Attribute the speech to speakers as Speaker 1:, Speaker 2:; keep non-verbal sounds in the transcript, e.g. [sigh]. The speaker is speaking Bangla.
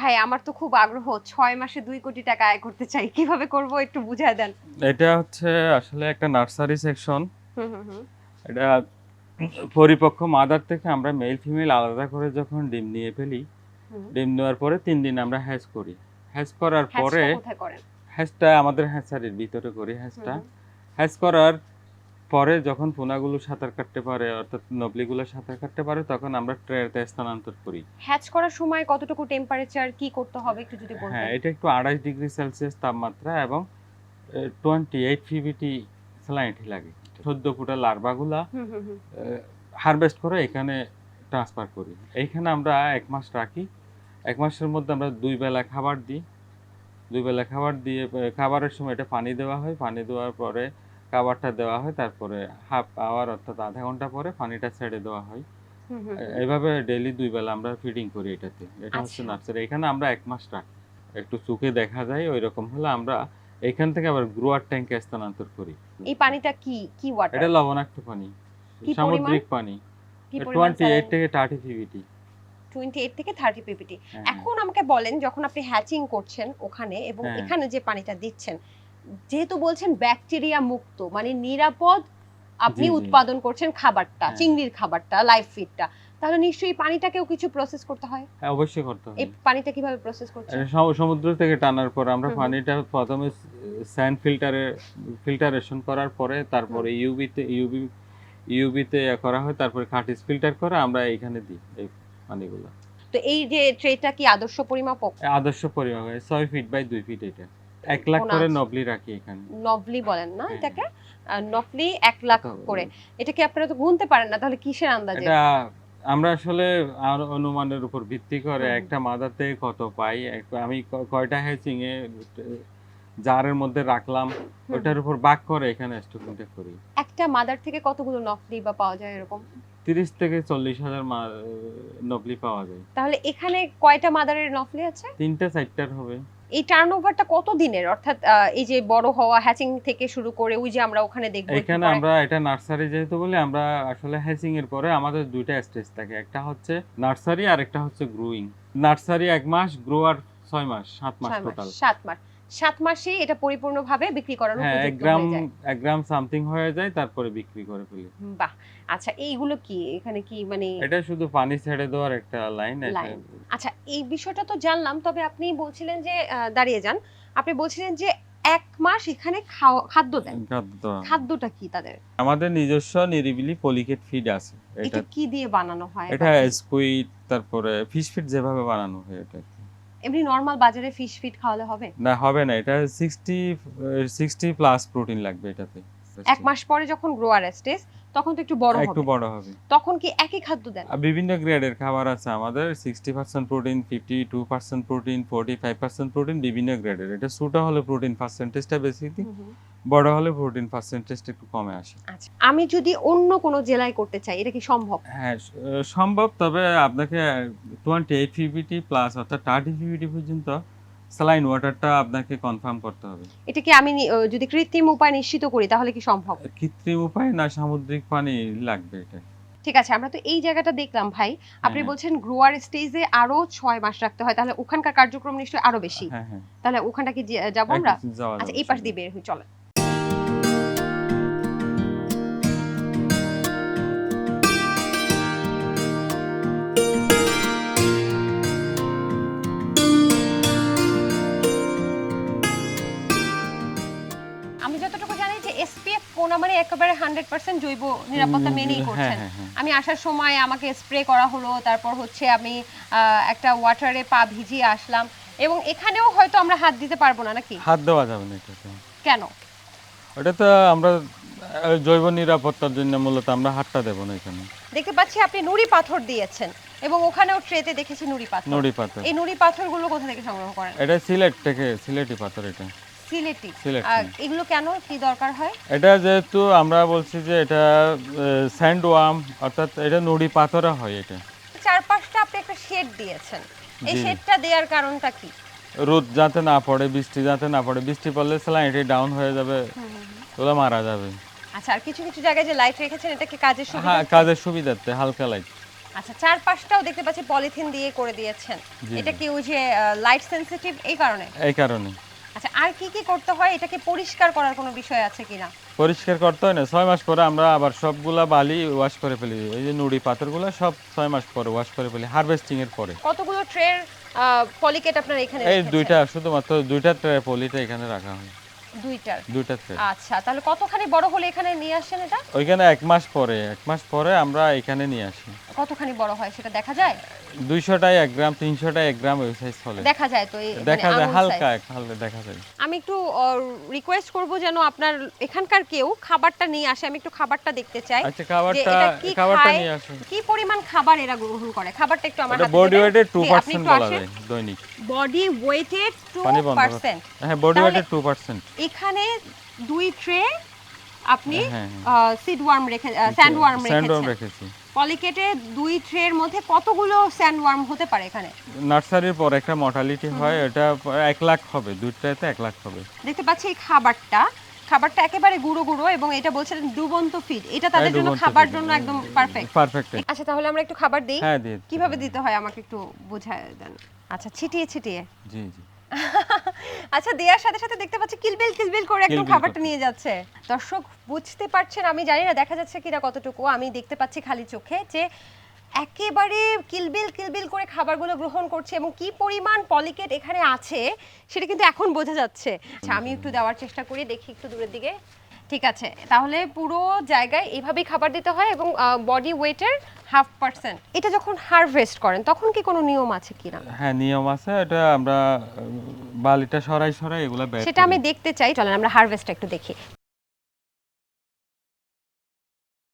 Speaker 1: ভাই আমার তো খুব আগ্রহ ছয় মাসে দুই কোটি টাকা আয় করতে চাই। কীভাবে করব একটু বুঝায় দেন।
Speaker 2: এটা হচ্ছে আসলে একটা নার্সারি সেকশন। এটা পরিপক্ক মাদার থেকে আমরা মেল ফিমেল আলাদা করে যখন ডিম নিয়ে ফেলি ডিম নেওয়ার পরে তিন দিন আমরা হ্যাচ করি। হ্যাচ করার পরে হ্যাচটা আমাদের হ্যাচারির ভিতরে করি হ্যাচটা। হ্যাচ করার পরে যখন পোনাগুলো সাঁতার কাটতে পারে অর্থাৎ নবলিগুলো সাঁতার কাটতে পারে তখন আমরা ট্রেতে স্থানান্তর করি।
Speaker 1: হ্যাচ করার সময় কতটুকু টেম্পারেচার কি করতে হবে একটু যদি
Speaker 2: হ্যাঁ এটা একটু আড়াইশ ডিগ্রি সেলসিয়াস তাপমাত্রা এবং টোয়েন্টি এইট ফিভিটি স্যালাইনটি লাগে। চোদ্দ ফুটা লার্ভাগুলা হারভেস্ট করে এখানে ট্রান্সফার করি। এইখানে আমরা এক মাস রাখি। এক মাসের মধ্যে আমরা দুই বেলা খাবার দিই। দুই বেলা খাবার দিয়ে খাবারের সময় এটা পানি দেওয়া হয়। পানি দেওয়ার পরে খাবারটা দেওয়া হয় তারপরে হাফ আওয়ার অর্থাৎ আধা ঘণ্টা পরে পানিটা ছেড়ে দেওয়া হয়। এইভাবে ডেইলি দুই বেলা আমরা ফিডিং করি এটাতে। এটা হচ্ছে
Speaker 1: আচ্ছা।
Speaker 2: নার্সারি এখানে আমরা এক মাস রাখি একটু চোখে দেখা যায় ওই রকম হলে আমরা এখান থেকে আবার গ্রোয়ার ট্যাঙ্কে স্থানান্তর করি।
Speaker 1: এই পানিটা কি কি ওয়াটার
Speaker 2: এটা লবণাক্ত পানি
Speaker 1: কি
Speaker 2: সামুদ্রিক পানি।
Speaker 1: কি
Speaker 2: টোয়েন্টি এইট থেকে থার্টি পিভিটি
Speaker 1: 28 থেকে 30 পিপিটি
Speaker 2: হ্যাঁ,
Speaker 1: এখন আমাকে বলেন যখন আপনি হ্যাচিং করছেন ওখানে এবং
Speaker 2: হ্যাঁ।
Speaker 1: এখানে যে পানিটা দিচ্ছেন যেহেতু বলছেন ব্যাকটেরিয়া মুক্ত মানে নিরাপদ আপনি। উৎপাদন করছেন খাবারটা
Speaker 2: হ্যাঁ।
Speaker 1: চিংড়ির খাবারটা লাইভ ফিডটা তাহলে নিশ্চয়ই পানিটাকেও কিছু প্রসেস করতে হয়?
Speaker 2: হ্যাঁ অবশ্যই করতে হবে
Speaker 1: এই পানিটা কীভাবে প্রসেস করছেন?
Speaker 2: এটা সমুদ্র থেকে টানার পর আমরা। পানিটা প্রথমে স্যান্ড ফিল্টারে ফিল্টারেশন করার পরে তারপরে ইউবিতে ইউবি ইউবিতে করা হয় তারপরে খাটিস ফিল্টার করে আমরা এইখানে দিই এই পানিগুলো।
Speaker 1: তো এই যে ট্রেটা কি আদর্শ পরিমাপক?
Speaker 2: আদর্শ পরিমাণ হয় ছয় ফিট বাই দুই ফিট এটা। এক লাখ করে? নবলি রাখি এখানে।
Speaker 1: নভলি বলেন না
Speaker 2: হ্যাঁ।
Speaker 1: এটাকে। নফলি এক লাখ করে। এটা কি আপনারা তো গুনতে পারেন না তাহলে কিসের আন্দাজে?
Speaker 2: এটা আমরা আসলে আর অনুমানের উপর ভিত্তি করে একটা মাদার থেকে কত পাই? আমি কয়টা হ্যাচিং এ জারের মধ্যে রাখলাম ওটার উপর বাক করে এখানে এস্টিমেট করি।
Speaker 1: একটা মাদার থেকে কতগুলো নফলি বা পাওয়া যায় এরকম?
Speaker 2: তিরিশ থেকে চল্লিশ হাজার মা- নবলি পাওয়া যায়।
Speaker 1: তাহলে এখানে কয়টা মাদারের নফলি আছে?
Speaker 2: তিনটা চারটার হবে।
Speaker 1: এই টার্নওভারটা কত দিনের অর্থাৎ এই যে বড় হওয়া হ্যাচিং থেকে শুরু করে ওই যে আমরা ওখানে দেখব
Speaker 2: এখানে আমরা এটা নার্সারি যেহেতু বলি আমরা আসলে হ্যাচিং এর পরে আমাদের দুইটা স্টেজ থাকে। একটা হচ্ছে নার্সারি আর একটা হচ্ছে গ্রোয়িং নার্সারি এক মাস গ্রোয়ার ছয় মাস সাত মাস
Speaker 1: মাস,
Speaker 2: টোটাল
Speaker 1: সাত মাস। সাত মাসে এটা পরিপূর্ণভাবে বিক্রি করার
Speaker 2: হ্যাঁ এক গ্রাম
Speaker 1: যায়।
Speaker 2: এক গ্রাম সামথিং হয়ে যায় তারপরে বিক্রি করে ফেলি।
Speaker 1: বাহ! আচ্ছা এইগুলো কি? এখানে কি মানে
Speaker 2: এটা শুধু পানি ছেড়ে দেওয়ার একটা লাইন
Speaker 1: আচ্ছা এই বিষয়টা তো জানলাম তবে আপনি বলছিলেন যে দাঁড়িয়ে যান। আপনি বলছিলেন যে এক মাস এখানে খাদ্য দেন। খাদ্যটা কি তাদের?
Speaker 2: আমাদের নিজস্ব নিরিবিলি পলিকেট ফিড আছে এটা
Speaker 1: এটা কি দিয়ে বানানো হয়
Speaker 2: এটা স্কুইড তারপরে ফিশ ফিড যেভাবে বানানো হয় এটা
Speaker 1: এমনি নরমাল বাজারে ফিশ ফিট খাওয়ালে হবে?
Speaker 2: না হবে না এটা সিক্সটি সিক্সটি প্লাস প্রোটিন লাগবে এটাতে।
Speaker 1: এক মাস পরে যখন গ্রোয়ার স্টেজ তখন তো একটু বড় হবে।
Speaker 2: একটু বড় হবে।
Speaker 1: তখন কি একই খাদ্য দেন?
Speaker 2: বিভিন্ন গ্রেডের খাবার আছে আমাদের sixty percent protein fifty two percent protein forty five percent protein বিভিন্ন গ্রেডের এটা ছোটো হলে প্রোটিন পার্সেন্টেজটা বেশি দিই। বড় হলে প্রোটিন পার্সেন্টেজটা একটু কমে আসে।
Speaker 1: আচ্ছা আমি যদি অন্য কোনো জেলায় করতে চাই এটা কি সম্ভব?
Speaker 2: হ্যাঁ সম্ভব তবে আপনাকে টোয়েন্টি এইট প্লাস অর্থাৎ থার্টি পর্যন্ত স্যালাইন ওয়াটারটা আপনাকে কনফার্ম করতে হবে।
Speaker 1: এটা কি আমি যদি কৃত্রিম উপায় নিশ্চিত করি তাহলে কি সম্ভব?
Speaker 2: কৃত্রিম উপায় না সামুদ্রিক পানি লাগবে এটা।
Speaker 1: ঠিক আছে আমরা তো এই জায়গাটা দেখলাম ভাই। আপনি
Speaker 2: হ্যাঁ।
Speaker 1: বলছেন গ্রোয়ার স্টেজে আরও ছয় মাস রাখতে হয় তাহলে ওখানকার কার্যক্রম নিশ্চয়ই আরও বেশি।
Speaker 2: হ্যাঁ হ্যাঁ।
Speaker 1: তাহলে ওখানটা কি যাব আমরা? আচ্ছা এই পাশ দিয়ে বের হই চলেন জানি যে এসপিএফ কোনা মানে একেবারে হান্ড্রেড পার্সেন্ট জৈব নিরাপত্তা মেনেই
Speaker 2: হ্যাঁ,
Speaker 1: করছেন।
Speaker 2: হ্যাঁ, হ্যাঁ।
Speaker 1: আমি আসার সময় আমাকে স্প্রে করা হলো তারপর হচ্ছে আমি একটা ওয়াটারে পা ভিজিয়ে আসলাম। এবং এখানেও হয়তো আমরা হাত দিতে পারব না নাকি?
Speaker 2: হাত দেওয়া যাবে না এটাতে।
Speaker 1: কেন?
Speaker 2: ওটা তো আমরা জৈব নিরাপত্তার জন্য মূলত আমরা হাতটা দেবো না এখানে।
Speaker 1: দেখতে পাচ্ছি আপনি নুড়ি পাথর দিয়েছেন এবং ওখানেও ট্রেতে দেখেছি নুড়ি পাথর।
Speaker 2: নুড়ি পাথর।
Speaker 1: এই নুড়ি পাথরগুলো কোথা থেকে সংগ্রহ করেন?
Speaker 2: এটা সিলেট থেকে সিলেটি পাথর এটা।
Speaker 1: সিলেটি। এগুলো কেন কি দরকার হয়?
Speaker 2: এটা যেহেতু আমরা বলছি যে এটা স্যান্ড ওয়ার্ম অর্থাৎ এটা নড়ি পাথরে হয় এটা।
Speaker 1: চারপাশটা আপনি একটা শেড দিয়েছেন। এই শেডটা দেওয়ার কারণটা কি?
Speaker 2: রোদ যাতে না পড়ে বৃষ্টি যাতে না পড়ে বৃষ্টি পড়লে স্যালাইনটি ডাউন হয়ে যাবে মারা যাবে।
Speaker 1: আচ্ছা আর কিছু কিছু জায়গায় যে লাইট রেখেছেন এটা কি কাজের সুবিধা?
Speaker 2: হ্যাঁ কাজের সুবিধার্থে হালকা লাইট।
Speaker 1: আচ্ছা চারপাশটাও দেখতে পাচ্ছি পলিথিন দিয়ে করে দিয়েছেন। এটা কি ওই যে লাইট সেনসিটিভ এই কারণে?
Speaker 2: এই কারণে।
Speaker 1: আচ্ছা আর কি কি করতে হয়? এটাকে পরিষ্কার করার কোনো বিষয় আছে কিনা?
Speaker 2: পরিষ্কার করতে হয় না। ছয় মাস পরে আমরা আবার সবগুলা বালি ওয়াশ করে ফেলি। এই যে নুড়ি পাথরগুলো সব ছয় মাস পরে ওয়াশ করে ফেলি হারভেস্টিং এর পরে।
Speaker 1: কতগুলো ট্রের পলিকেট আপনার এখানে
Speaker 2: এই দুইটা শুধুমাত্র দুইটা ট্রে পলিটা এখানে রাখা হয়।
Speaker 1: দুইটার?
Speaker 2: দুইটা ট্রে
Speaker 1: আচ্ছা তাহলে কতখানি বড় হলে এখানে নিয়ে আসেন এটা?
Speaker 2: ওইখানে এক মাস পরে এক মাস পরে আমরা এখানে নিয়ে আসি।
Speaker 1: কতখানি বড় হয় সেটা দেখা যায়?
Speaker 2: দুইশোটায় এক গ্রাম তিনশোটায় এক গ্রাম ওই সাইজ ফলে
Speaker 1: দেখা যায় তো এই মানে
Speaker 2: দেখা যায় হালকা এক হালকা দেখা যায়।
Speaker 1: আমি একটু রিকোয়েস্ট করব যেন আপনার এখানকার কেউ খাবারটা নিয়ে আসে। আমি একটু খাবারটা দেখতে চাই
Speaker 2: আচ্ছা খাবারটা খাবারটা নিয়ে আসুন।
Speaker 1: কি পরিমাণ খাবার এরা গ্রহণ করে? খাবারটা একটু আমার হাতে
Speaker 2: বডি ওয়েটের টু
Speaker 1: আপনি
Speaker 2: পার্সেন্ট
Speaker 1: একটু
Speaker 2: বলা
Speaker 1: আসেন।
Speaker 2: যায় দৈনিক।
Speaker 1: বডি ওয়েটের টু
Speaker 2: পানি বন্ধ কর।
Speaker 1: পার্সেন্ট
Speaker 2: হ্যাঁ বডি ওয়েটের টু পার্সেন্ট
Speaker 1: এখানে দুই ট্রে আপনি
Speaker 2: হ্যাঁ,
Speaker 1: সিড ওয়ার্ম রেখে স্যান্ড ওয়ার্ম
Speaker 2: রেখেছি।
Speaker 1: পলিকেটে দুই ট্রের মধ্যে কতগুলো স্যান্ড ওয়ার্ম হতে পারে এখানে?
Speaker 2: নার্সারির পর একটা মর্টালিটি হয় এটা এক লাখ হবে দুইটাতে এক লাখ হবে।
Speaker 1: দেখতে পাচ্ছি এই খাবারটা। খাবারটা একেবারে গুঁড়ো গুঁড়ো এবং এটা বলছিলেন ডুবন্ত ফিড। এটা তাদের
Speaker 2: হ্যাঁ,
Speaker 1: জন্য খাবার জন্য একদম পারফেক্ট
Speaker 2: পারফেক্ট
Speaker 1: আচ্ছা তাহলে আমরা একটু খাবার দিই।
Speaker 2: হ্যাঁ দিয়ে
Speaker 1: কীভাবে দিতে হয় আমাকে একটু বোঝায় দেন। আচ্ছা ছিটিয়ে ছিটিয়ে।
Speaker 2: জি জি। [laughs]
Speaker 1: আচ্ছা দেওয়ার সাথে সাথে দেখতে পাচ্ছি কিলবিল কিলবিল করে একদম খাবারটা নিয়ে যাচ্ছে। দর্শক বুঝতে পারছেন আমি জানি না দেখা যাচ্ছে কিনা কতটুকু। আমি দেখতে পাচ্ছি খালি চোখে যে একেবারে কিলবিল কিলবিল করে খাবারগুলো গ্রহণ করছে এবং কি পরিমাণ পলিকেট এখানে আছে সেটা কিন্তু এখন বোঝা যাচ্ছে। আচ্ছা আমি একটু দেওয়ার চেষ্টা করি দেখি একটু দূরের দিকে। ঠিক আছে। তাহলে পুরো জায়গায় এভাবেই খাবার দিতে হয় এবং বডি ওয়েটের হাফ পার্সেন্ট এটা যখন হারভেস্ট করেন তখন কি কোনো নিয়ম আছে কিনা?
Speaker 2: হ্যাঁ নিয়ম আছে। এটা আমরা বালিটা সরাই সরাই এগুলা
Speaker 1: সেটা আমি দেখতে চাই। চলেন আমরা হারভেস্টটা একটু দেখি।